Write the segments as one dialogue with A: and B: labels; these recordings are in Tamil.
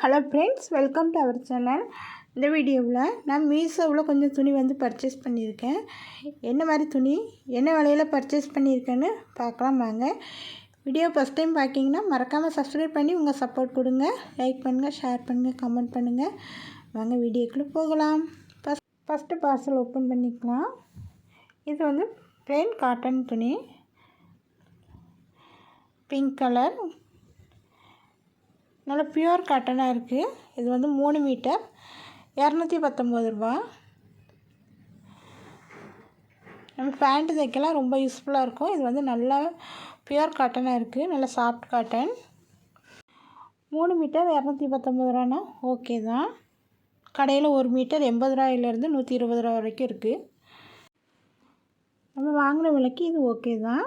A: Hello friends welcome to our channel இந்த வீடியோவில் நான் மீஷோவில் கொஞ்சம் துணி வந்து பர்ச்சேஸ் பண்ணியிருக்கேன். என்ன மாதிரி துணி என்ன விலையில் பர்ச்சேஸ் பண்ணியிருக்கேன்னு பார்க்கலாம் வாங்க. வீடியோ ஃபஸ்ட் டைம் பார்க்கிங்கன்னா மறக்காமல் சப்ஸ்கிரைப் பண்ணி உங்கள் சப்போர்ட் கொடுங்க. லைக் பண்ணுங்கள் ஷேர் பண்ணுங்கள் கமெண்ட் பண்ணுங்கள் வாங்க வீடியோக்குள்ளே போகலாம். ஃபஸ்ட் ஃபஸ்ட்டு பார்சல் ஓப்பன் பண்ணிக்கலாம். இது வந்து ப்ளெயின் காட்டன் துணி. பிங்க் கலர் நல்ல பியூர் காட்டனாக இருக்குது இது வந்து மூணு மீட்டர் இரநூத்தி பத்தொம்பது ரூபா. நம்ம பேண்ட்டு தைக்கலாம் ரொம்ப யூஸ்ஃபுல்லாக இருக்கும். இது வந்து நல்லா பியூர் காட்டனாக இருக்குது நல்ல சாஃப்ட் காட்டன் மூணு மீட்டர் இரநூத்தி பத்தொம்பது ரூபானா? ஓகே தான். கடையில் ஒரு மீட்டர் எண்பது ரூபாயிலேருந்து நூற்றி இருபது ரூபா வரைக்கும் இருக்குது நம்ம வாங்கின விலைக்கு இது ஓகே தான்.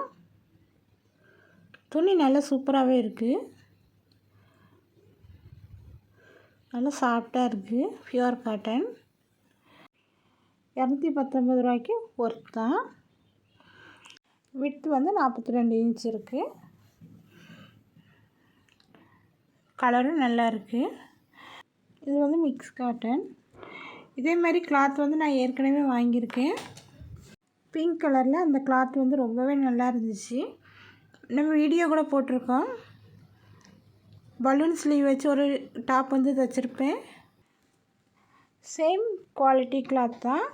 A: துணி நல்லா சூப்பராகவே இருக்குது நல்லா சாஃப்டாக இருக்குது பியூர் காட்டன் இரநூத்தி பத்தொம்பது ரூபாய்க்கு ஒர்க் தான். விட்டு வந்து நாற்பத்தி ரெண்டு இன்ச் இருக்குது கலரும் நல்லா இருக்குது இது வந்து மிக்ஸ் காட்டன் இதே மாதிரி கிளாத் வந்து நான் ஏற்கனவே வாங்கியிருக்கேன். பிங்க் கலரில் அந்த கிளாத் வந்து ரொம்பவே நல்லா இருந்துச்சு. நம்ம வீடியோ கூட போட்டிருக்கோம். பலூன் ஸ்லீவ் வச்சு ஒரு டாப் வந்து தைச்சிருப்பேன். சேம் குவாலிட்டி கிளாத் தான்.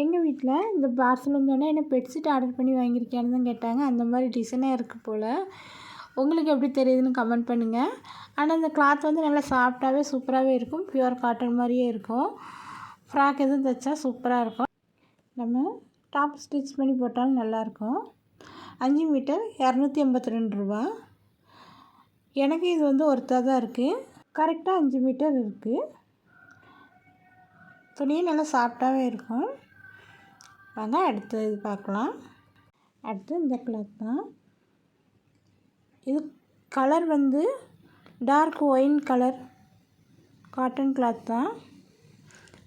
A: எங்கள் வீட்டில் இந்த பார்சல் வந்தோடனே என்ன பெட்ஷீட் ஆர்டர் பண்ணி வாங்கியிருக்கேன்னு தான் கேட்டாங்க. அந்த மாதிரி டிசைனாக இருக்குது போல். உங்களுக்கு எப்படி தெரியுதுன்னு கமெண்ட் பண்ணுங்கள் ஆனால் இந்த கிளாத் வந்து நல்லா சாஃப்டாகவே சூப்பராகவே இருக்கும். பியூர் காட்டன் மாதிரியே இருக்கும். ஃப்ராக் எதுவும் தைச்சா சூப்பராக இருக்கும். நம்ம டாப் ஸ்டிச் பண்ணி போட்டாலும் நல்லாயிருக்கும் அஞ்சு மீட்டர் இரநூத்தி எண்பத்தி ரெண்டு ரூபா. எனக்கு இது வந்து ஒருத்தாக தான் இருக்குது கரெக்டாக அஞ்சு மீட்டர் இருக்குது துணியும் நல்லா சாஃப்டாகவே இருக்கும். வாங்க அடுத்து இது பார்க்கலாம். அடுத்து இந்த கிளாத் தான். இது கலர் வந்து dark wine colour cotton cloth தான்.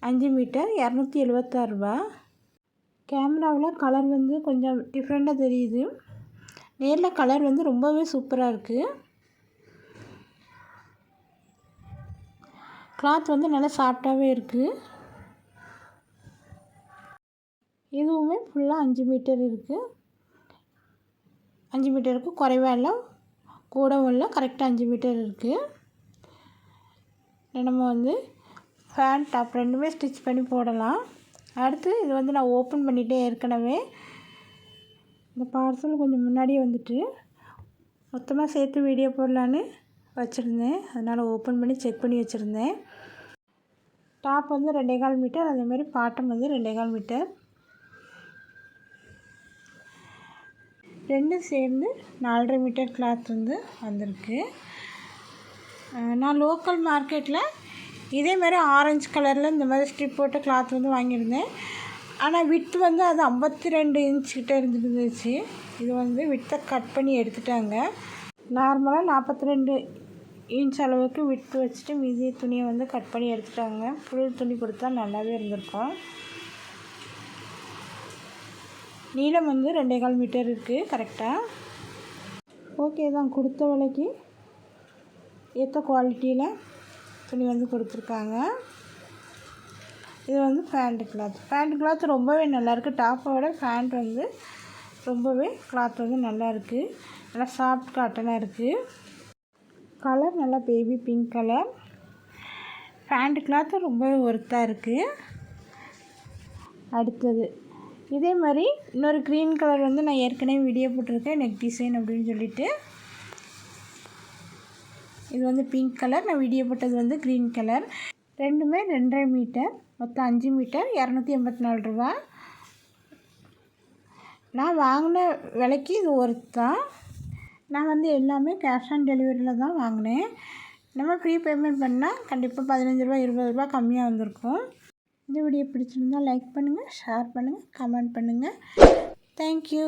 A: அஞ்சு மீட்டர் இரநூத்தி எழுபத்தாறுரூபா கேமராவில் கலர் வந்து கொஞ்சம் டிஃப்ரெண்ட்டாக தெரியுது. நேரில் கலர் வந்து ரொம்பவே சூப்பராக இருக்குது கிளாத் வந்து நல்லா சாஃப்டாகவே இருக்குது இதுவுமே ஃபுல்லாக அஞ்சு மீட்டர் இருக்குது அஞ்சு மீட்டருக்கு குறைவாக இல்லை கூடவும் இல்லை கரெக்டாக அஞ்சு மீட்டர் இருக்குது நம்ம வந்து ஃபேண்ட் டாப் ரெண்டுமே ஸ்டிச் பண்ணி போடலாம். அடுத்து இது வந்து நான் ஓப்பன் பண்ணிகிட்டே ஏற்கனவே இந்த பார்சல் கொஞ்சம் முன்னாடியே வந்துட்டு மொத்தமாக சேர்த்து வீடியோ போடலான்னு வச்சுருந்தேன். அதனால் ஓப்பன் பண்ணி செக் பண்ணி வச்சுருந்தேன். டாப் வந்து ரெண்டே கால் மீட்டர் அதேமாதிரி பாட்டம் வந்து ரெண்டே கால் மீட்டர் ரெண்டும் சேர்ந்து நாலரை மீட்டர் கிளாத் வந்து வந்திருக்கு. நான் லோக்கல் மார்க்கெட்டில் இதேமாரி ஆரஞ்சு கலரில் இந்த மாதிரி ஸ்ட்ரிப் போட்ட கிளாத் வந்து வாங்கியிருந்தேன். ஆனால் விட்டு வந்து அது ஐம்பத்தி ரெண்டு இன்ச் கிட்டே இருந்துருந்துச்சு. இது வந்து விட்டை கட் பண்ணி எடுத்துட்டாங்க. நார்மலாக நாற்பத்தி ரெண்டு இன்ச் அளவுக்கு விட்டு வச்சுட்டு மீதி துணியை வந்து கட் பண்ணி எடுத்துட்டாங்க. ஃபுல் துணி கொடுத்தா நல்லாவே இருந்திருக்கும். நீளம் வந்து ரெண்டே கால் மீட்டர் இருக்குது கரெக்டாக ஓகே தான் கொடுத்த விலைக்கு ஏற்ற குவாலிட்டியில் துணி வந்து கொடுத்துருக்காங்க. இது வந்து ஃபேண்ட் கிளாத் ஃபேண்ட் கிளாத் ரொம்பவே நல்லாயிருக்கு டாப்பை விட ஃபேண்ட் வந்து ரொம்பவே கிளாத் வந்து நல்லாயிருக்கு நல்லா சாஃப்ட் காட்டனாக இருக்குது கலர் நல்லா baby pink colour. Pant cloth ரொம்பவே ஒர்த்தாக இருக்குது அடுத்தது இதே மாதிரி இன்னொரு க்ரீன் கலர் வந்து நான் ஏற்கனவே வீடியோ போட்டிருக்கேன் நெக் டிசைன் அப்படின்னு சொல்லிட்டு. இது வந்து பிங்க் கலர் நான் வீடியோ போட்டது வந்து க்ரீன் கலர் ரெண்டுமே ரெண்டரை மீட்டர் மொத்தம் அஞ்சு மீட்டர் இரநூத்தி எண்பத்தி நாலு ரூபா நான் வாங்கின விலைக்கு இது ஒர்த் தான். நான் வந்து எல்லாமே கேஷ் ஆன் டெலிவரியில் தான் வாங்கினேன். நம்ம ஃப்ரீ பேமெண்ட் பண்ணால் கண்டிப்பாக பதினஞ்சு ரூபா இருபது ரூபா கம்மியாக வந்திருக்கும். இந்த வீடியோ பிடிச்சிருந்தால் லைக் பண்ணுங்கள் ஷேர் பண்ணுங்கள் கமெண்ட் பண்ணுங்கள் தேங்க்யூ